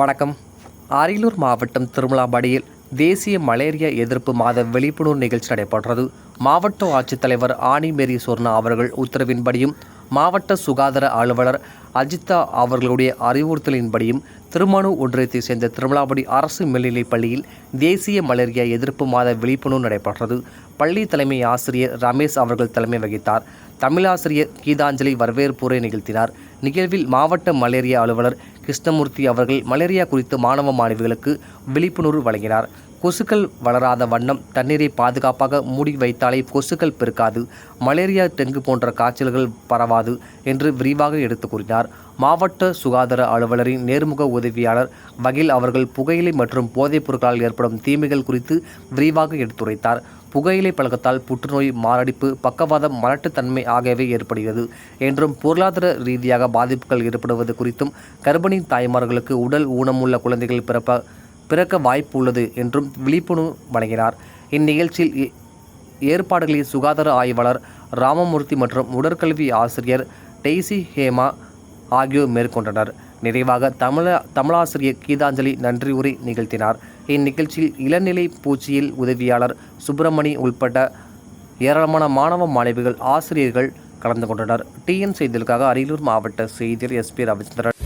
வணக்கம். அரியலூர் மாவட்டம் திருமலாம்பாடியில் தேசிய மலேரியா எதிர்ப்பு மாத விழிப்புணர்வு நிகழ்ச்சி நடைபெற்றது. மாவட்ட ஆட்சித்தலைவர் ஆனி மேரி சொர்ணா அவர்கள் உத்தரவின்படியும் மாவட்ட சுகாதார அலுவலர் அஜித்தா அவர்களுடைய அறிவுறுத்தலின்படியும் திருமணு ஒன்றியத்தைச் சேர்ந்த திருமலாபடி அரசு மேல்நிலைப் பள்ளியில் தேசிய மலேரியா எதிர்ப்பு மாத விழிப்புணர்வு நடைபெற்றது. பள்ளி தலைமை ஆசிரியர் ரமேஷ் அவர்கள் தலைமை வகித்தார். தமிழாசிரியர் கீதாஞ்சலி வரவேற்புரை நிகழ்த்தினார். நிகழ்வில் மாவட்ட மலேரியா அலுவலர் கிருஷ்ணமூர்த்தி அவர்கள் மலேரியா குறித்து மாணவ மாணவிகளுக்கு விழிப்புணர்வு வழங்கினார். கொசுக்கள் வளராத வண்ணம் தண்ணீரை பாதுகாப்பாக மூடி வைத்தாலே கொசுக்கள் பெருக்காது மலேரியா டெங்கு போன்ற காய்ச்சல்கள் பரவாது என்று விரிவாக எடுத்து கூறினார். மாவட்ட சுகாதார அலுவலரின் நேர்முக உதவியாளர் வகில் அவர்கள் புகையிலை மற்றும் போதைப் பொருட்களால் ஏற்படும் தீமைகள் குறித்து விரிவாக எடுத்துரைத்தார். புகையிலை பழக்கத்தால் புற்றுநோய் மாரடைப்பு பக்கவாதம் மலட்டுத்தன்மை ஆகியவை ஏற்படுகிறது. என்றும் பொருளாதார ரீதியாக பாதிப்புகள் ஏற்படுவது குறித்தும் கர்ப்பிணி தாய்மார்களுக்கு உடல் ஊனமுள்ள குழந்தைகள் பிறப்ப பிறக்க வாய்ப்பு உள்ளது என்றும் விழிப்புணர்வு வழங்கினார். இந்நிகழ்ச்சியில் ஏ- ஏற்பாடுகளில் சுகாதார ஆய்வாளர் ராமமூர்த்தி மற்றும் உடற்கல்வி ஆசிரியர் டெய்சி ஹேமா ஆகியோர் மேற்கொண்டனர். நிறைவாக தமிழ தமிழாசிரியர் கீதாஞ்சலி நன்றி உரை நிகழ்த்தினார். இந்நிகழ்ச்சியில் இளநிலை பூச்சியில் உதவியாளர் சுப்பிரமணி உள்பட்ட ஏராளமான மாணவ மாணவிகள் ஆசிரியர்கள் கலந்து கொண்டனர். டிஎன் செய்திகளுக்காக அரியலூர் மாவட்ட செய்தியர் எஸ்பி ரவிச்சந்திரன்.